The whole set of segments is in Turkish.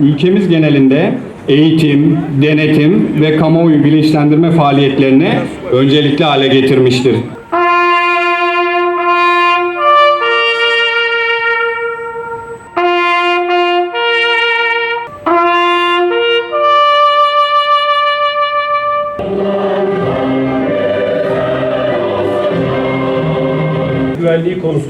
Ülkemiz genelinde eğitim, denetim ve kamuoyu bilinçlendirme faaliyetlerini öncelikli hale getirmiştir.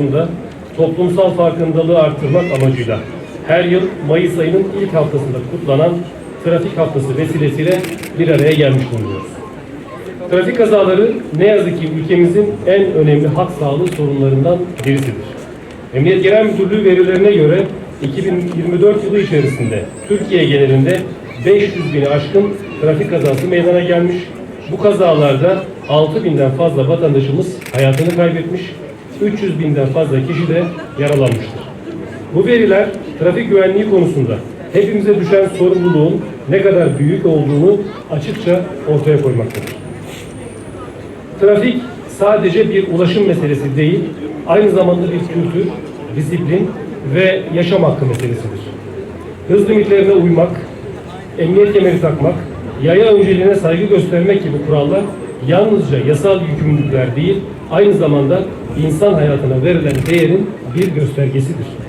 Konusunda toplumsal farkındalığı arttırmak amacıyla her yıl Mayıs ayının ilk haftasında kutlanan trafik haftası vesilesiyle bir araya gelmiş bulunuyoruz. Trafik kazaları ne yazık ki ülkemizin en önemli halk sağlığı sorunlarından birisidir. Emniyet Genel Müdürlüğü verilerine göre 2024 yılı içerisinde Türkiye genelinde 500 bini aşkın trafik kazası meydana gelmiş. Bu kazalarda 6 binden fazla vatandaşımız hayatını kaybetmiş, 300 binden fazla kişi de yaralanmıştır. Bu veriler trafik güvenliği konusunda hepimize düşen sorumluluğun ne kadar büyük olduğunu açıkça ortaya koymaktadır. Trafik sadece bir ulaşım meselesi değil, aynı zamanda bir kültür, disiplin ve yaşam hakkı meselesidir. Hız limitlerine uymak, emniyet kemeri takmak, yaya önceliğine saygı göstermek gibi kurallar yalnızca yasal yükümlülükler değil, aynı zamanda insan hayatına verilen değerin bir göstergesidir.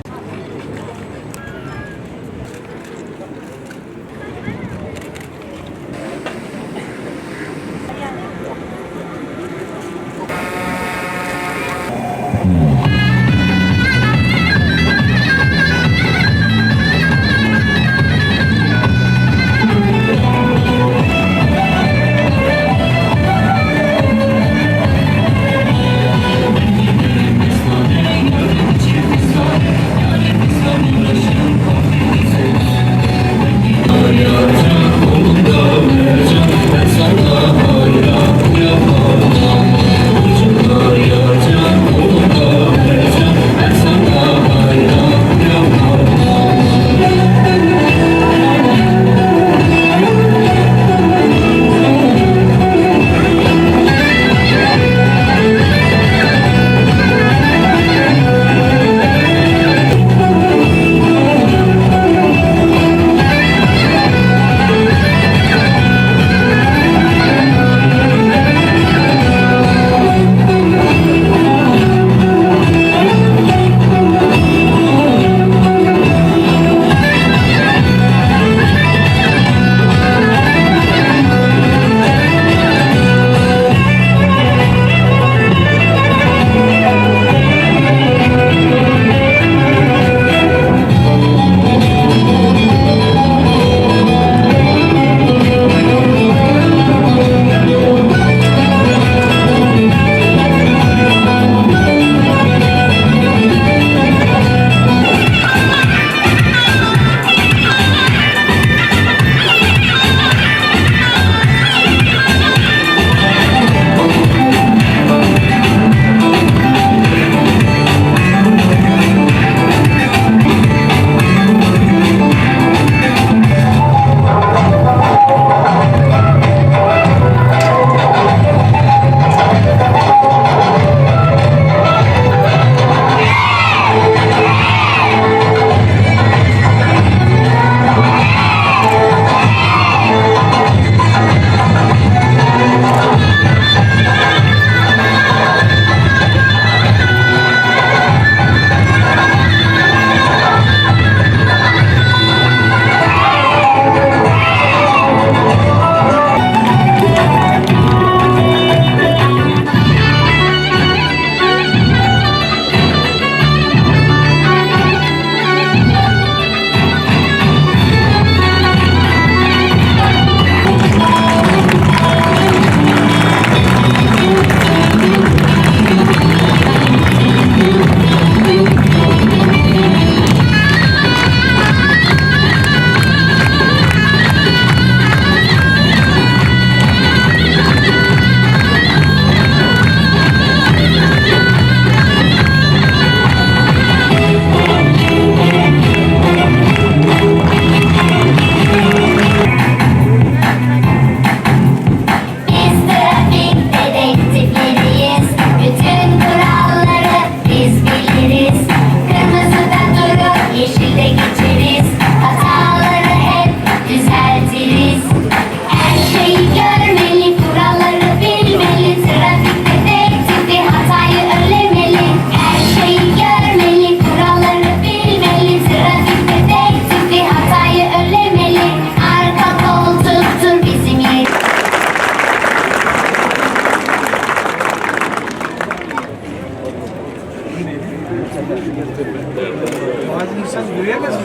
Bazı insan yürüyemez mi?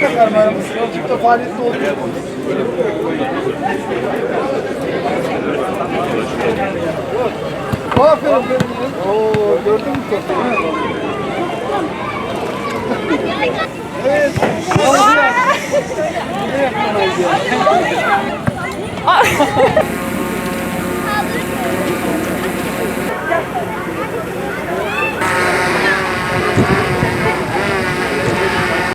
Tekrar bayramımız. Ekipte faaliyette oluyor. Aferin benim. Oo, gördün mü topu? Evet. Ne yapıyorsun?